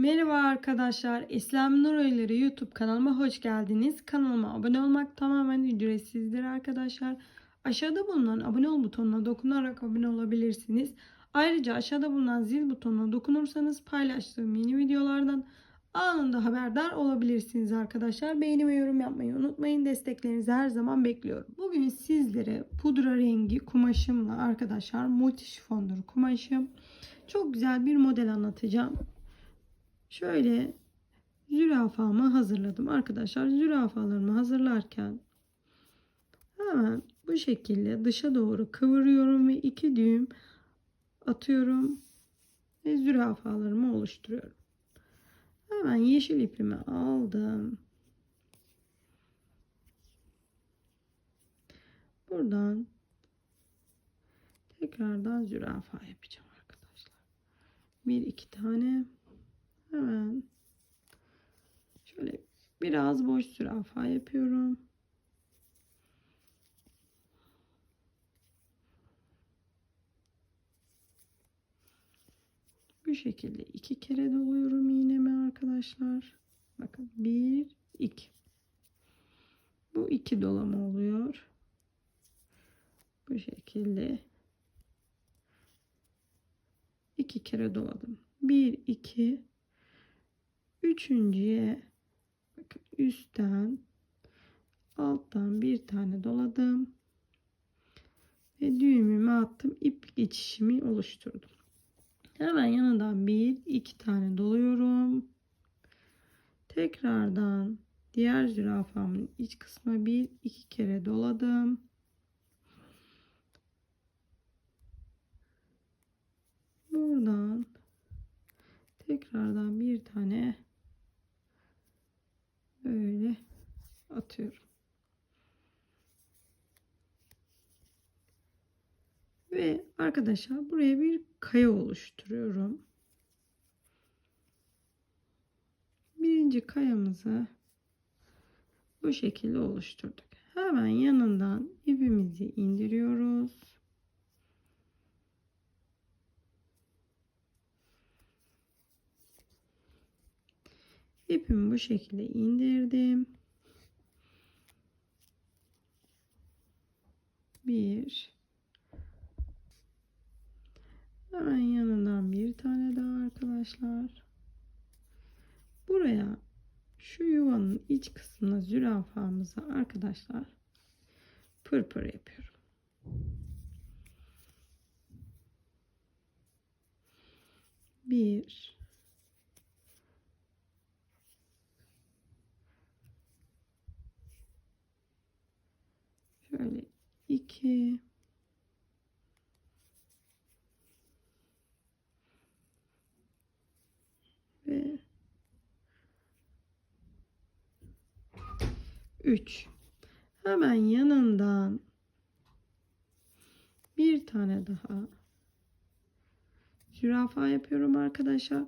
Merhaba arkadaşlar. İslam Nur Oyları YouTube kanalıma hoş geldiniz. Kanalıma abone olmak tamamen ücretsizdir arkadaşlar. Aşağıda bulunan abone ol butonuna dokunarak abone olabilirsiniz. Ayrıca aşağıda bulunan zil butonuna dokunursanız paylaştığım yeni videolardan anında haberdar olabilirsiniz arkadaşlar. Beğeni ve yorum yapmayı unutmayın. Desteklerinizi her zaman bekliyorum. Bugün sizlere pudra rengi kumaşımla arkadaşlar multi şifondur kumaşım. Çok güzel bir model anlatacağım. Şöyle zürafamı hazırladım arkadaşlar. Zürafalarımı hazırlarken hemen bu şekilde dışa doğru kıvırıyorum ve iki düğüm atıyorum ve zürafalarımı oluşturuyorum. Hemen yeşil ipimi aldım. Buradan tekrardan zürafa yapacağım arkadaşlar. Bir iki tane Hemen şöyle biraz boş zürafa yapıyorum. Bu şekilde iki kere doluyorum iğnemi arkadaşlar. Bakın bir iki. Bu iki dolama oluyor. Bu şekilde iki kere doladım. Bir iki Üçüncüye bakın üstten alttan bir tane doladım. Ve düğümümü attım. ip geçişimi oluşturdum. Hemen yanından bir iki tane doluyorum. Tekrardan diğer zürafamın iç kısmına bir iki kere doladım. Buradan tekrardan bir tane böyle atıyorum. Ve arkadaşlar buraya bir kaya oluşturuyorum. Birinci kayamızı bu şekilde oluşturduk. Hemen yanından ipimizi indiriyoruz. İpimi bu şekilde indirdim. Bir. Hemen yanından bir tane daha arkadaşlar. Buraya şu yuvanın iç kısmına zürafamıza arkadaşlar pırpır yapıyorum. Bir. Şöyle iki ve üç. Hemen yanından bir tane daha zürafa yapıyorum arkadaşlar.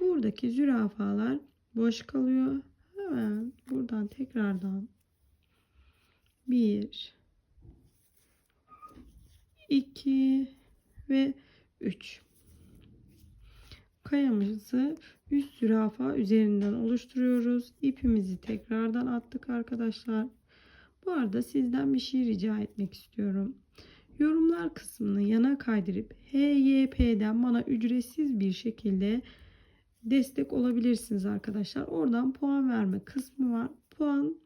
Buradaki zürafalar boş kalıyor. Hemen buradan tekrardan bir 2 ve 3. Kayamızı üst zürafa üzerinden oluşturuyoruz. İpimizi tekrardan attık arkadaşlar. Bu arada sizden bir şey rica etmek istiyorum. Yorumlar kısmını yana kaydırıp HYP'den bana ücretsiz bir şekilde destek olabilirsiniz arkadaşlar. Oradan puan verme kısmı var. Puan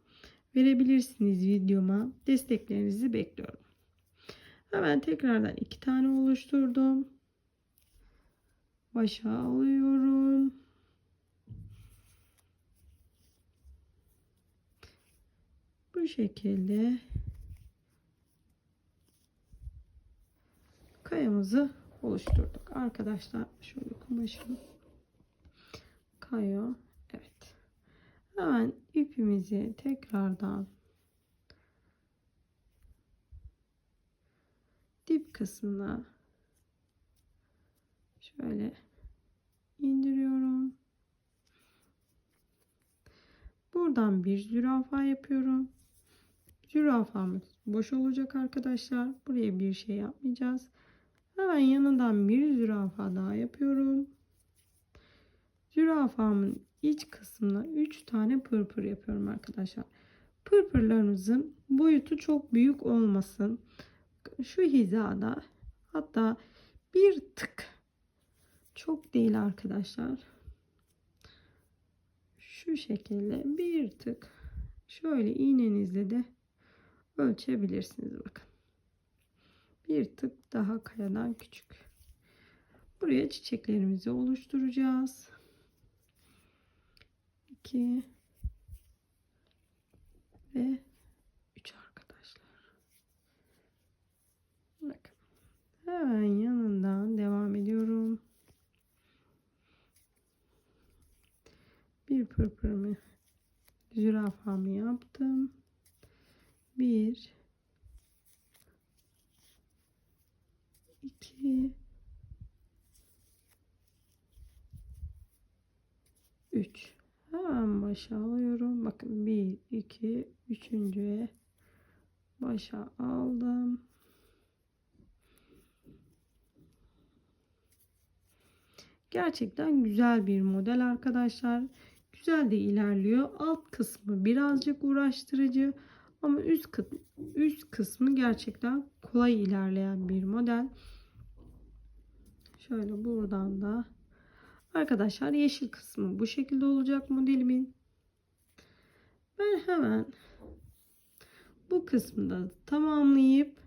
verebilirsiniz videoma. Desteklerinizi bekliyorum. Hemen tekrardan iki tane oluşturdum. Başa alıyorum. Bu şekilde kayamızı oluşturduk. Arkadaşlar şöyle kumaşım kayıyor. Evet. Hemen ipimizi tekrardan dip kısmına şöyle indiriyorum. Buradan bir zürafa yapıyorum. Zürafamız boş olacak arkadaşlar. Buraya bir şey yapmayacağız. Hemen yanından bir zürafa daha yapıyorum. zürafamın iç kısmına 3 tane pırpır yapıyorum arkadaşlar. Pırpırlarımızın boyutu çok büyük olmasın. Şu hizada hatta bir tık çok değil arkadaşlar. Şu şekilde bir tık şöyle iğnenizle de ölçebilirsiniz bakın. Bir tık daha kayadan küçük. Buraya çiçeklerimizi oluşturacağız. 2 ve 3 arkadaşlar. Bakın. Hemen yanından devam ediyorum. Bir pırpırımı zürafamı yaptım. Bir iki 3 hemen başa alıyorum. Bakın 1 2 üçüncüye başa aldım. Gerçekten güzel bir model arkadaşlar. Güzel de ilerliyor. Alt kısmı birazcık uğraştırıcı ama üst kısmı, üst kısmı gerçekten kolay ilerleyen bir model. Şöyle buradan da Arkadaşlar yeşil kısmı bu şekilde olacak modelimin. Ben hemen bu kısmında tamamlayıp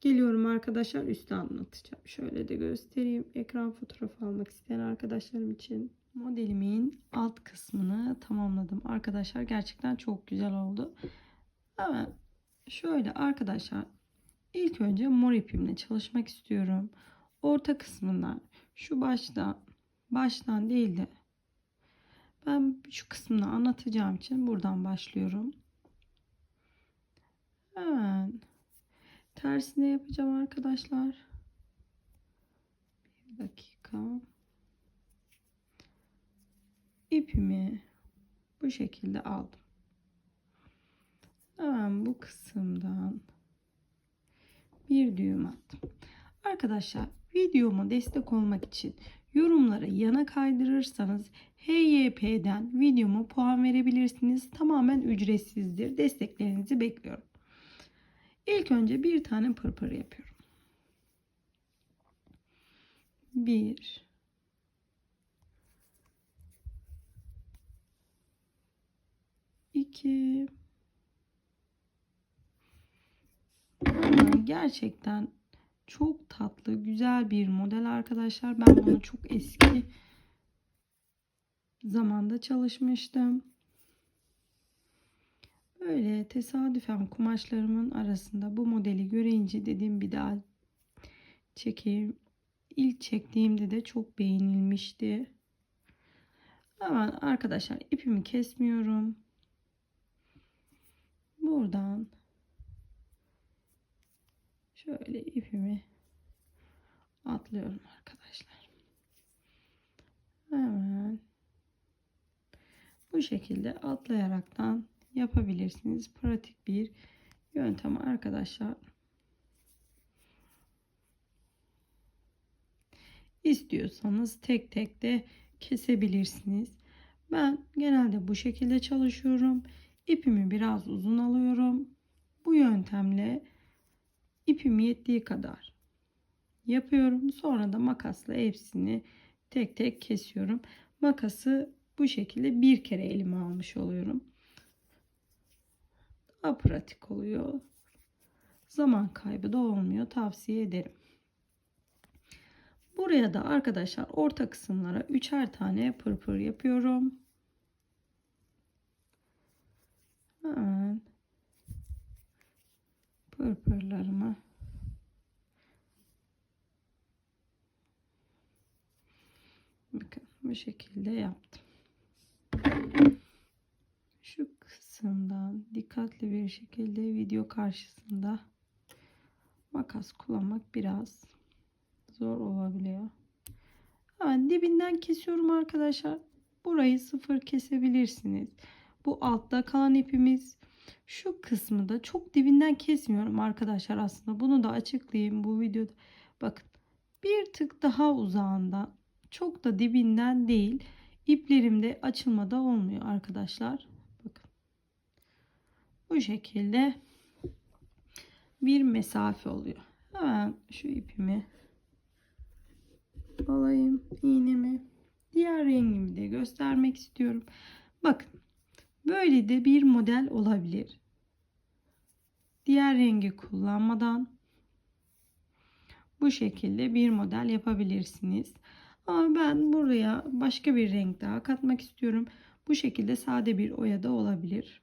geliyorum arkadaşlar üstü anlatacağım. Şöyle de göstereyim. Ekran fotoğrafı almak isteyen arkadaşlarım için. Modelimin alt kısmını tamamladım. Arkadaşlar gerçekten çok güzel oldu. Hemen şöyle arkadaşlar ilk önce mor ipimle çalışmak istiyorum. Orta kısmından şu başta baştan değil de ben şu kısmını anlatacağım için buradan başlıyorum. Hemen tersine yapacağım arkadaşlar. Bir dakika. İpimi bu şekilde aldım. Hemen bu kısımdan bir düğüm attım. Arkadaşlar videoma destek olmak için Yorumları yana kaydırırsanız HYP'den videoma puan verebilirsiniz. Tamamen ücretsizdir. Desteklerinizi bekliyorum. İlk önce bir tane pırpır yapıyorum. Bir. iki. Gerçekten çok tatlı, güzel bir model arkadaşlar. Ben bunu çok eski zamanda çalışmıştım. Böyle tesadüfen kumaşlarımın arasında bu modeli görünce dedim bir daha çekeyim. İlk çektiğimde de çok beğenilmişti. Hemen arkadaşlar ipimi kesmiyorum. Buradan Şöyle ipimi atlıyorum arkadaşlar. Hemen bu şekilde atlayaraktan yapabilirsiniz. Pratik bir yöntem arkadaşlar. İstiyorsanız tek tek de kesebilirsiniz. Ben genelde bu şekilde çalışıyorum. İpimi biraz uzun alıyorum. Bu yöntemle ipim yettiği kadar yapıyorum. Sonra da makasla hepsini tek tek kesiyorum. Makası bu şekilde bir kere elime almış oluyorum. Daha pratik oluyor. Zaman kaybı da olmuyor. Tavsiye ederim. Buraya da arkadaşlar orta kısımlara üçer tane pırpır yapıyorum. Hemen pırpırlarımı bakın bu şekilde yaptım. Şu kısımdan dikkatli bir şekilde video karşısında makas kullanmak biraz zor olabiliyor. Hemen dibinden kesiyorum arkadaşlar. Burayı sıfır kesebilirsiniz. Bu altta kalan ipimiz şu kısmı da çok dibinden kesmiyorum arkadaşlar aslında. Bunu da açıklayayım bu videoda. Bakın bir tık daha uzağında Çok da dibinden değil. İplerimde açılmada olmuyor arkadaşlar. Bakın. Bu şekilde bir mesafe oluyor. Hemen şu ipimi alayım iğnemi. Diğer rengimi de göstermek istiyorum. Bakın. Böyle de bir model olabilir. Diğer rengi kullanmadan bu şekilde bir model yapabilirsiniz. Ama ben buraya başka bir renk daha katmak istiyorum. Bu şekilde sade bir oya da olabilir.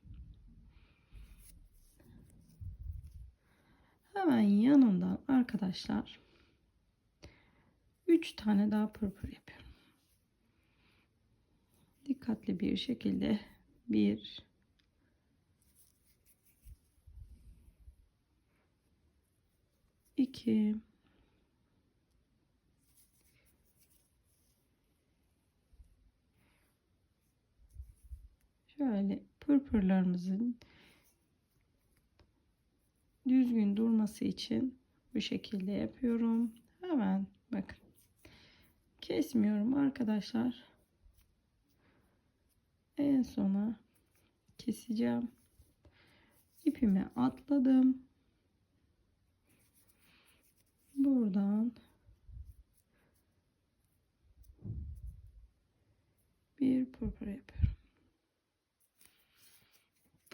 Hemen yanından arkadaşlar 3 tane daha pırpır yapıyorum. Dikkatli bir şekilde 1 2 Şöyle pırpırlarımızın düzgün durması için bu şekilde yapıyorum. Hemen bakın. Kesmiyorum arkadaşlar. En sona keseceğim. İpimi atladım. Buradan bir pırpır yapıyorum.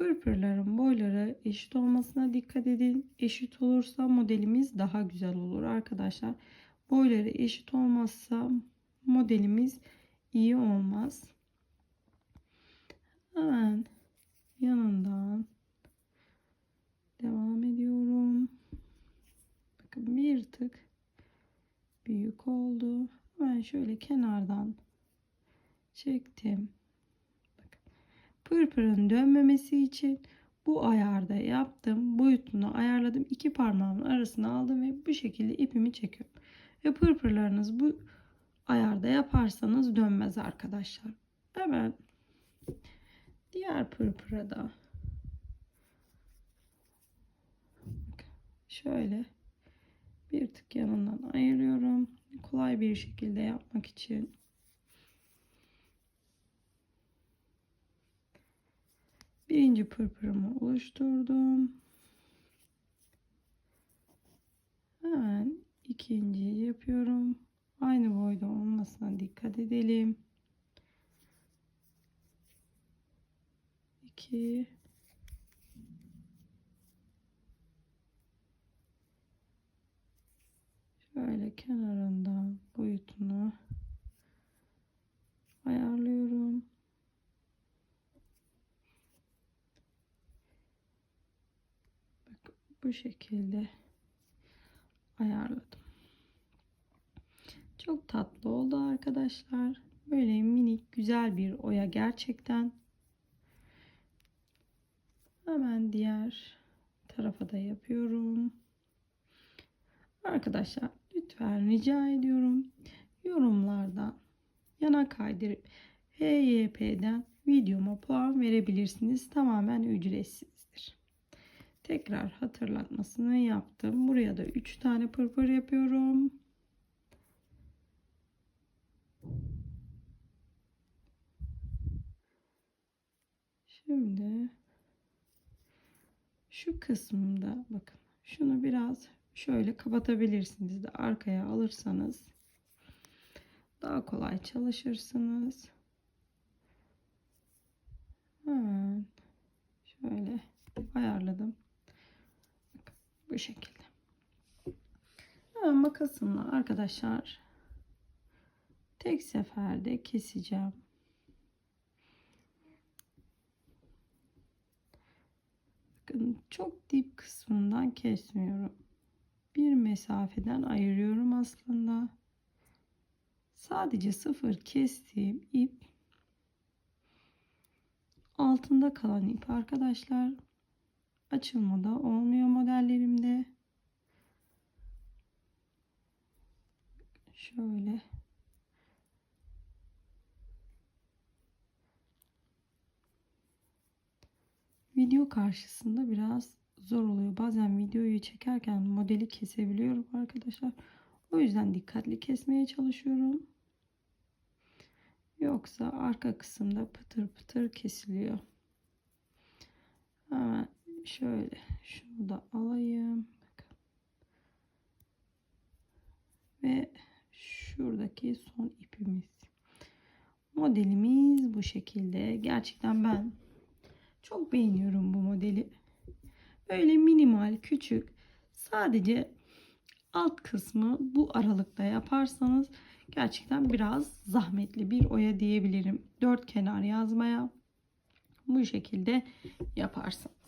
Pırpırların boyları eşit olmasına dikkat edin. Eşit olursa modelimiz daha güzel olur arkadaşlar. Boyları eşit olmazsa modelimiz iyi olmaz. Hemen yanından devam ediyorum. Bakın bir tık büyük oldu. Hemen şöyle kenardan çektim. Pırpırın dönmemesi için bu ayarda yaptım. Boyutunu ayarladım. İki parmağımın arasına aldım ve bu şekilde ipimi çekiyorum. Ve pırpırlarınız bu ayarda yaparsanız dönmez arkadaşlar. Hemen diğer pırpıra da şöyle bir tık yanından ayırıyorum. Kolay bir şekilde yapmak için. Birinci pırpırımı oluşturdum. Hemen ikinciyi yapıyorum. Aynı boyda olmasına dikkat edelim. 2 Şöyle kenarından boyutunu ayarlıyorum. Bu şekilde ayarladım. Çok tatlı oldu arkadaşlar. Böyle minik güzel bir oya gerçekten. Hemen diğer tarafa da yapıyorum. Arkadaşlar lütfen rica ediyorum. Yorumlarda yana kaydırıp HYP'den videoma puan verebilirsiniz. Tamamen ücretsizdir. Tekrar hatırlatmasını yaptım. Buraya da 3 tane pırpır yapıyorum. Şimdi şu kısmında bakın şunu biraz şöyle kapatabilirsiniz de arkaya alırsanız daha kolay çalışırsınız. Hemen şöyle ayarladım. Bu şekilde. Hemen makasımla arkadaşlar tek seferde keseceğim. Bakın çok dip kısmından kesmiyorum. Bir mesafeden ayırıyorum aslında. Sadece sıfır kestiğim ip altında kalan ip arkadaşlar. Açılmada olmuyor modellerimde. Şöyle video karşısında biraz zor oluyor. Bazen videoyu çekerken modeli kesebiliyorum arkadaşlar. O yüzden dikkatli kesmeye çalışıyorum. Yoksa arka kısımda pıtır pıtır kesiliyor. Hemen şöyle şunu da alayım. Ve şuradaki son ipimiz. Modelimiz bu şekilde. Gerçekten ben çok beğeniyorum bu modeli. Böyle minimal, küçük. Sadece alt kısmı bu aralıkta yaparsanız gerçekten biraz zahmetli bir oya diyebilirim. Dört kenar yazmaya bu şekilde yaparsınız.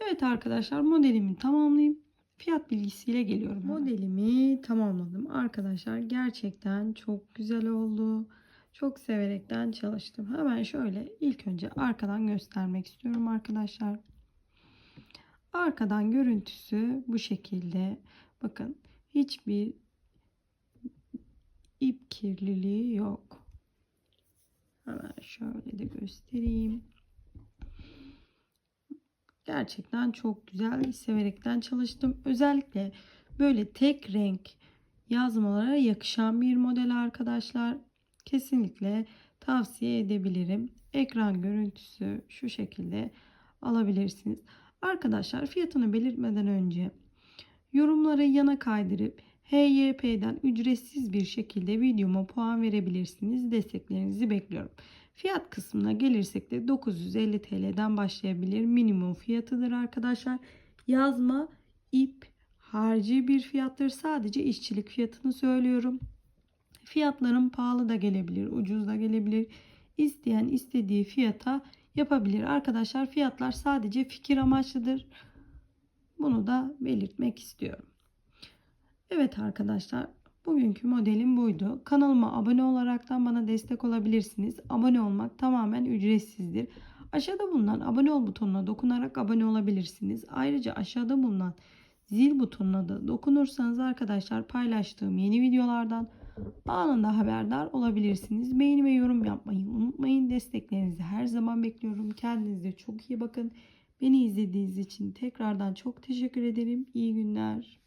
Evet arkadaşlar modelimi tamamlayayım. Fiyat bilgisiyle geliyorum. hemen. Modelimi tamamladım. Arkadaşlar gerçekten çok güzel oldu. Çok severekten çalıştım. Hemen şöyle ilk önce arkadan göstermek istiyorum arkadaşlar. Arkadan görüntüsü bu şekilde. Bakın hiçbir ip kirliliği yok. Hemen şöyle de göstereyim. Gerçekten çok güzel, severekten çalıştım. Özellikle böyle tek renk yazmalara yakışan bir model arkadaşlar. Kesinlikle tavsiye edebilirim. Ekran görüntüsü şu şekilde alabilirsiniz. Arkadaşlar fiyatını belirtmeden önce yorumları yana kaydırıp HYP'den ücretsiz bir şekilde videoma puan verebilirsiniz. Desteklerinizi bekliyorum. Fiyat kısmına gelirsek de 950 TL'den başlayabilir. Minimum fiyatıdır arkadaşlar. Yazma ip harcı bir fiyattır. Sadece işçilik fiyatını söylüyorum. Fiyatların pahalı da gelebilir, ucuz da gelebilir. İsteyen istediği fiyata yapabilir. Arkadaşlar fiyatlar sadece fikir amaçlıdır. Bunu da belirtmek istiyorum. Evet arkadaşlar bugünkü modelim buydu. Kanalıma abone olaraktan bana destek olabilirsiniz. Abone olmak tamamen ücretsizdir. Aşağıda bulunan abone ol butonuna dokunarak abone olabilirsiniz. Ayrıca aşağıda bulunan zil butonuna da dokunursanız arkadaşlar paylaştığım yeni videolardan anında haberdar olabilirsiniz. Beğeni ve yorum yapmayı unutmayın. Desteklerinizi her zaman bekliyorum. Kendinize çok iyi bakın. Beni izlediğiniz için tekrardan çok teşekkür ederim. İyi günler.